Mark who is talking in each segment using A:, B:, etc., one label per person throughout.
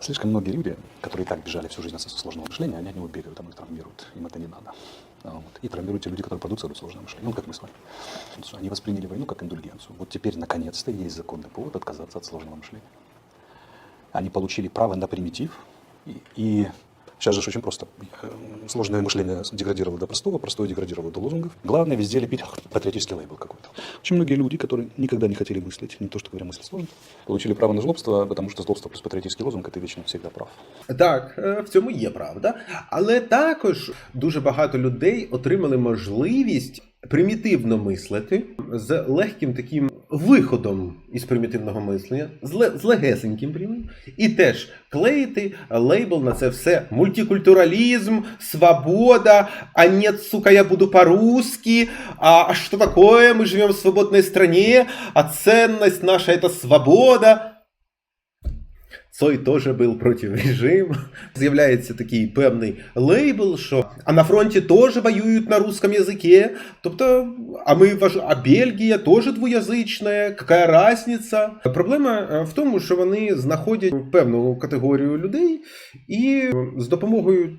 A: Слишком многие люди, которые и так бежали всю жизнь от сложного мышления, они от него бегают, там их травмируют. Им это не надо. А Вот. И травмируют те люди, которые продуцируют сложное мышление. Ну, как мы с вами. Они восприняли войну как индульгенцию. Вот теперь, наконец-то, есть законный повод отказаться от сложного мышления. Они получили право на примитив. И, и сейчас же ж очень просто. Э, Сложное мышление деградировало до простого, простое деградировало до лозунгов. Главное везде лепить патриотический лейбл какой-то. Очень многие люди, которые никогда не хотели мыслить, не то что говоря, мысль сложно, получили право на злобство, потому что злобство плюс патриотический лозунг – это вечно всегда прав.
B: Так, е, в цьому є правда. Але також дуже багато людей отримали можливість примітивно мислити з легким таким виходом із примітивного мислення, з, ле- з легесеньким прямим, і теж клеїти лейбл на це все. Мультикультуралізм, свобода, а нет, сука, я буду по-русски, а, что такое, ми живемо в свободній стране, а ценность наша це свобода. Цой теж був проти режиму. З'являється такий певний лейбл, що а на фронті теж воюють на русском язикі. Тобто, а ми а Бельгія теж двоязична, яка разниця? Проблема е, в тому, що вони знаходять певну категорію людей і з допомогою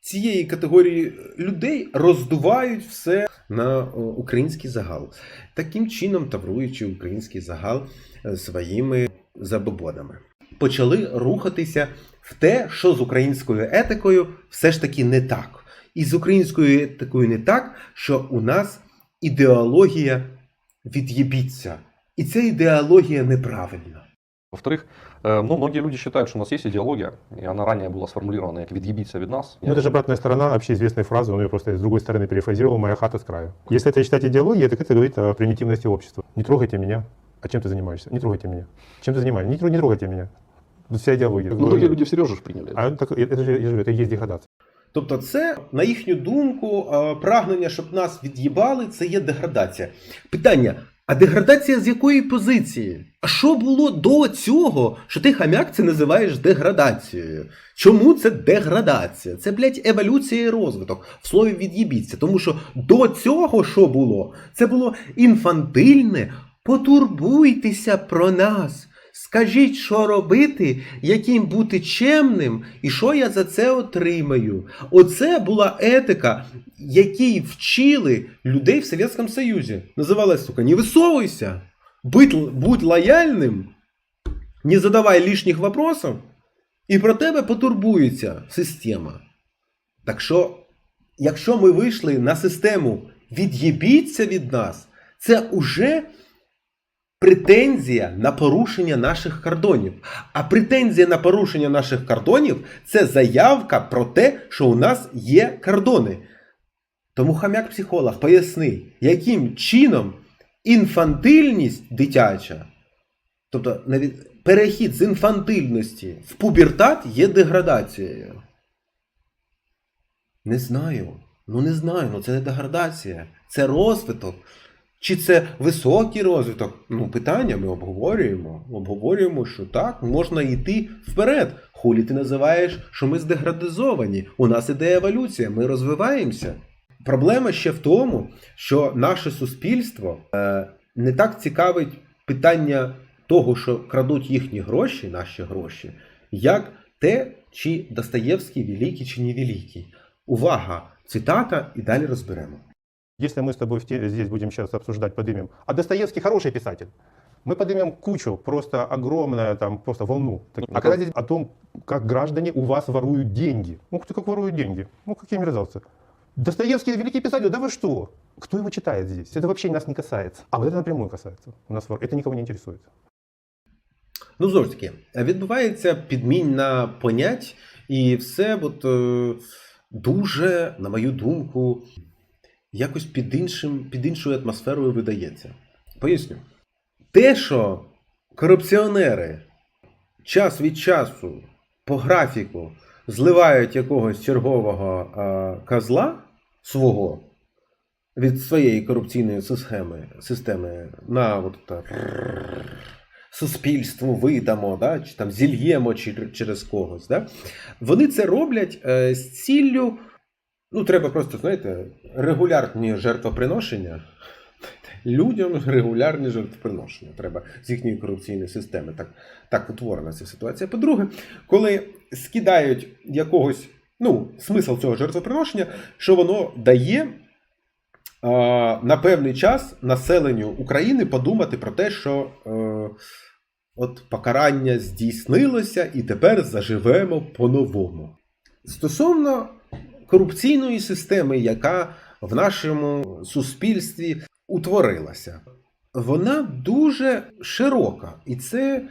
B: цієї категорії людей роздувають все на український загал, таким чином тавруючи український загал е, своїми забобонами почали рухатися в те, що з українською етикою все ж таки не так. І з українською етикою не так, що у нас ідеологія від'єбіться. І ця ідеологія неправильна.
C: Во-вторых, э, ну, многие люди считают, что у нас есть идеология, и она ранее была сформулирована как «відъебиться від нас».
D: Ну, это же обратная сторона общеизвестной фразы, он ее просто с другой стороны перефразировал «моя хата с краю». Если это считать идеологией, так это говорит о примитивности общества. Не трогайте меня. А чем ты занимаешься? Не трогайте меня. Чем ты занимаешься? Не, тро- не трогайте меня. Вот вся идеология.
C: Ну, многие люди всерьез же приняли.
D: А так, это же, я это и есть.
B: Тобто, це, на їхню думку, е, прагнення, щоб нас від'їбали, це є деградація. Питання: а деградація з якої позиції? А що було до цього, що ти хам'як це називаєш деградацією? Чому це деградація? Це, блядь, еволюція і розвиток в слові від'їбіться. Тому що до цього що було? Це було інфантильне. Потурбуйтеся про нас. Скажіть, що робити, яким бути чемним, і що я за це отримаю. Оце була етика, якій вчили людей в Совєтському Союзі. Називалась, сука, не висовуйся, будь, будь лояльним, не задавай лишніх вопросів, і про тебе потурбується система. Так що, якщо ми вийшли на систему від'єбіться від нас, це уже претензія на порушення наших кордонів. А претензія на порушення наших кордонів це заявка про те, що у нас є кордони. Тому хам'як-психолог поясни, яким чином інфантильність дитяча, тобто навіть перехід з інфантильності в пубертат є деградацією. Не знаю. Ну не знаю, ну це не деградація, це розвиток. Чи це високий розвиток? Ну, питання ми обговорюємо. Обговорюємо, що так, можна йти вперед. Хулі ти називаєш, що ми здеградизовані. У нас іде еволюція, ми розвиваємося. Проблема ще в тому, що наше суспільство е, не так цікавить питання того, що крадуть їхні гроші, наші гроші, як те, чи Достоєвський великий чи не великий. Увага! Цитата, і далі розберемо.
D: Если мы с тобой в те- здесь будем сейчас обсуждать, подымем, а Достоевский хороший писатель, мы подымем кучу, просто огромную, там, просто волну. Так- А когда здесь о том, как граждане у вас воруют деньги. Ух ты, как воруют деньги. Ну, какие мерзавцы. Достоевский великий писатель, да вы что? Кто его читает здесь? Это вообще нас не касается. А вот это напрямую касается. У нас вор... Это никого не интересует.
B: Ну, знову ж таки, відбувається підмінна понять, і все от, е, дуже, на мою думку, якось під, іншим, під іншою атмосферою видається. Поясню. Те, що корупціонери час від часу по графіку зливають якогось чергового е, козла свого від своєї корупційної системи, системи на от, так, суспільству видамо, да, чи там зільємо чер- через когось. Да? Вони це роблять е, з ціллю. Ну, треба просто, знаєте, регулярні жертвоприношення. людям регулярні жертвоприношення. Треба з їхньої корупційної системи. Так, так утворена ця ситуація. По-друге, коли скидають якогось, ну, смисл цього жертвоприношення, що воно дає. а, На певний час населенню України подумати про те, що е, от покарання здійснилося, і тепер заживемо по-новому. Стосовно корупційної системи, яка в нашому суспільстві утворилася, вона дуже широка. І це,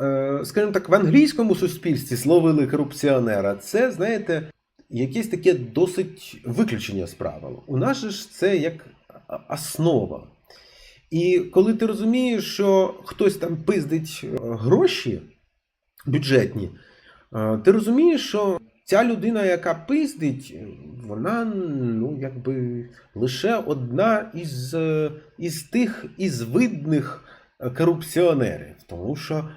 B: е, скажімо так, в англійському суспільстві зловили корупціонера. Це, знаєте, якесь таке досить виключення з правил. У нас ж це як основа. І коли ти розумієш, що хтось там пиздить е, гроші бюджетні, е, ти розумієш, що ця людина, яка пиздить, вона ну, якби лише одна із, із тих із видних е, корупціонерів. Тому що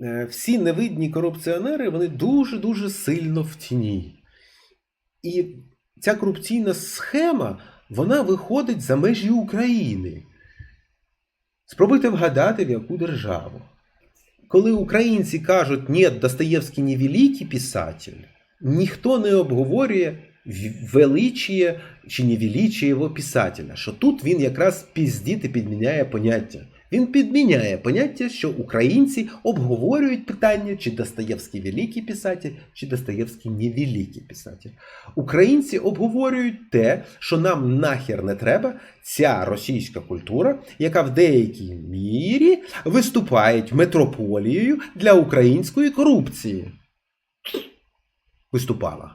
B: е, всі невидні корупціонери вони дуже-дуже сильно в тіні. І ця корупційна схема вона виходить за межі України. Спробуйте вгадати, в яку державу. Коли українці кажуть, ні, Достоєвський не великий писатель, ніхто не обговорює величіє чи невеличіє його писателя, що тут він якраз піздіт і підміняє поняття. Він підміняє поняття, що українці обговорюють питання, чи Достоєвський великий писатель, чи Достоєвський невеликий писатель. Українці обговорюють те, що нам нахер не треба, ця російська культура, яка в деякій мірі виступає метрополією для української корупції. Виступала.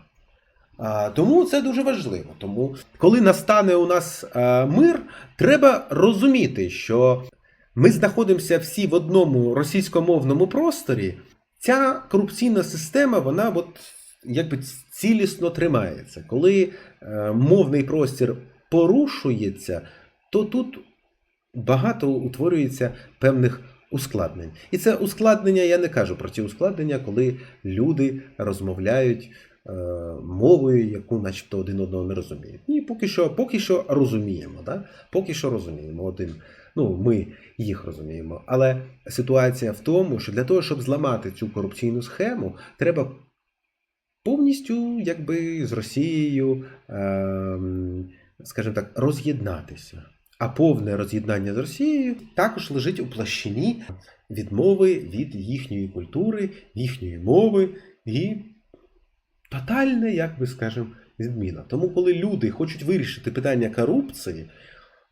B: Тому це дуже важливо. Тому, коли настане у нас мир, треба розуміти, що ми знаходимося всі в одному російськомовному просторі. Ця корупційна система, вона от якби цілісно тримається. Коли е, мовний простір порушується, то тут багато утворюється певних ускладнень. І це ускладнення, я не кажу про ті ускладнення, коли люди розмовляють е, мовою, яку начебто один одного не розуміють. Ні, поки що, поки що розуміємо. Да? Поки що розуміємо один. Ну, ми їх розуміємо. Але ситуація в тому, що для того, щоб зламати цю корупційну схему, треба повністю якби з Росією, ем, скажімо так, роз'єднатися. А повне роз'єднання з Росією також лежить у площині відмови від їхньої культури, їхньої мови і тотальне, як би скажемо, відміна. Тому, коли люди хочуть вирішити питання корупції,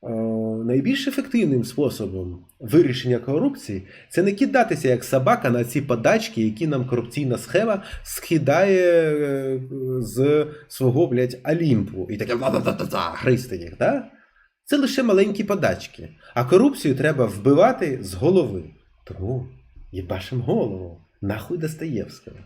B: е, найбільш ефективним способом вирішення корупції це не кидатися як собака на ці подачки, які нам корупційна схема скидає е, з свого блядь, Олімпу. І таке «ла-ла-ла-ла-ла», їх. Да? Це лише маленькі подачки. А корупцію треба вбивати з голови. Тому їбашим голову. Нахуй Достоєвського.